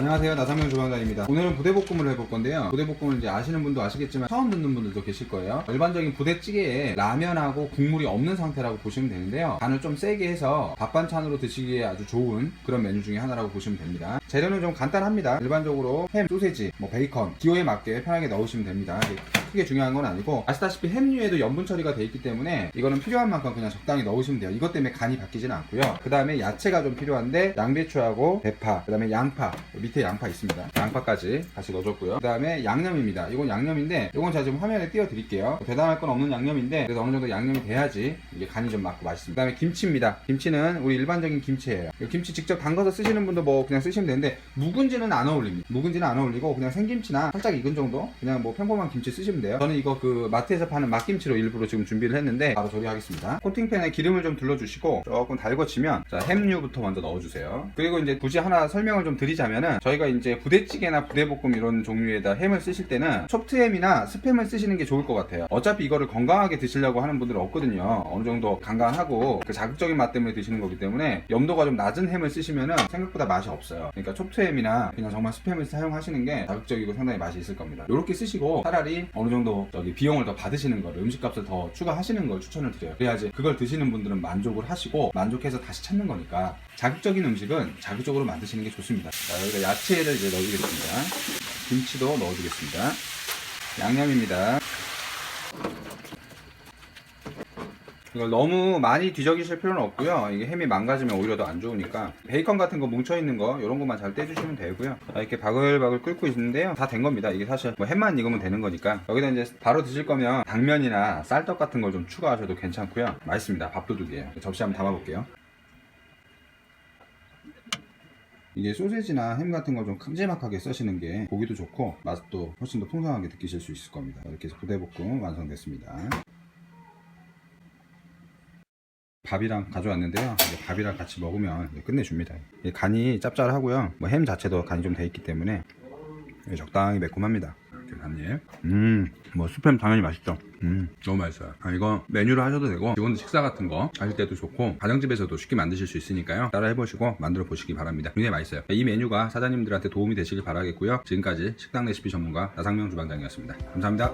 안녕하세요. 나상명 주방장입니다. 오늘은 부대볶음을 해볼 건데요. 부대볶음을 이제 아시는 분도 아시겠지만 처음 듣는 분들도 계실 거예요. 일반적인 부대찌개에 라면하고 국물이 없는 상태라고 보시면 되는데요. 간을 좀 세게 해서 밥 반찬으로 드시기에 아주 좋은 그런 메뉴 중에 하나라고 보시면 됩니다. 재료는 좀 간단합니다. 일반적으로 햄, 소세지, 뭐 베이컨 기호에 맞게 편하게 넣으시면 됩니다. 이게 크게 중요한 건 아니고 아시다시피 햄류에도 염분 처리가 돼 있기 때문에 이거는 필요한 만큼 그냥 적당히 넣으시면 돼요. 이것 때문에 간이 바뀌지는 않고요. 그 다음에 야채가 좀 필요한데 양배추하고 대파 그 다음에 양파 밑에 양파 있습니다. 양파까지 같이 넣어줬고요. 그 다음에 양념입니다. 이건 양념인데 이건 제가 지금 화면에 띄워 드릴게요. 대단할 건 없는 양념인데 그래서 어느 정도 양념이 돼야지 이게 간이 좀 맞고 맛있습니다. 그 다음에 김치입니다. 김치는 우리 일반적인 김치예요. 이 김치 직접 담가서 쓰시는 분도 뭐 그냥 쓰시면 되는데 묵은지는 안 어울립니다. 묵은지는 안 어울리고 그냥 생김치나 살짝 익은 정도 그냥 뭐 평범한 김치 쓰시면 돼요. 저는 이거 그 마트에서 파는 막김치로 일부러 지금 준비를 했는데 바로 조리하겠습니다. 코팅팬에 기름을 좀 둘러주시고 조금 달궈지면 자 햄류부터 먼저 넣어주세요. 그리고 이제 굳이 하나 설명을 좀 드리자면은 저희가 이제 부대찌개나 부대볶음 이런 종류에다 햄을 쓰실 때는 촉트햄이나 스팸을 쓰시는 게 좋을 것 같아요. 어차피 이거를 건강하게 드시려고 하는 분들은 없거든요. 어느 정도 간간하고 그 자극적인 맛 때문에 드시는 거기 때문에 염도가 좀 낮은 햄을 쓰시면은 생각보다 맛이 없어요. 그러니까 촉트햄이나 그냥 정말 스팸을 사용하시는 게 자극적이고 상당히 맛이 있을 겁니다. 이렇게 쓰시고 차라리 어느 정도 저기 비용을 더 받으시는 걸 음식값을 더 추가하시는 걸 추천을 드려요. 그래야지 그걸 드시는 분들은 만족을 하시고 만족해서 다시 찾는 거니까 자극적인 음식은 자극적으로 만드시는 게 좋습니다. 자 여기다 야채를 이제 넣어주겠습니다. 김치도 넣어주겠습니다. 양념입니다 이걸 너무 많이 뒤적이실 필요는 없고요. 이게 햄이 망가지면 오히려 더 안 좋으니까 베이컨 같은 거 뭉쳐 있는 거 이런 것만 잘 떼주시면 되고요. 자, 이렇게 바글바글 끓고 있는데요. 다 된 겁니다. 이게 사실 뭐 햄만 익으면 되는 거니까 여기다 이제 바로 드실 거면 당면이나 쌀떡 같은 걸 좀 추가하셔도 괜찮고요. 맛있습니다. 밥도둑이에요. 접시 한번 담아볼게요. 이게 소세지나 햄 같은 걸 좀 큼지막하게 써시는 게 보기도 좋고 맛도 훨씬 더 풍성하게 느끼실 수 있을 겁니다. 이렇게 해서 부대볶음 완성됐습니다. 밥이랑 가져왔는데요. 밥이랑 같이 먹으면 끝내줍니다. 이게 간이 짭짤하고요. 뭐 햄 자체도 간이 좀 돼 있기 때문에 적당히 매콤합니다. 간이. 음, 뭐 스팸 당연히 맛있죠. 음, 너무 맛있어요. 아, 이거 메뉴로 하셔도 되고, 기본 식사 같은 거 하실 때도 좋고, 가정집에서도 쉽게 만드실 수 있으니까요. 따라 해보시고 만들어 보시기 바랍니다. 굉장히 맛있어요. 이 메뉴가 사장님들한테 도움이 되시길 바라겠고요. 지금까지 식당 레시피 전문가 나상명 주방장이었습니다. 감사합니다.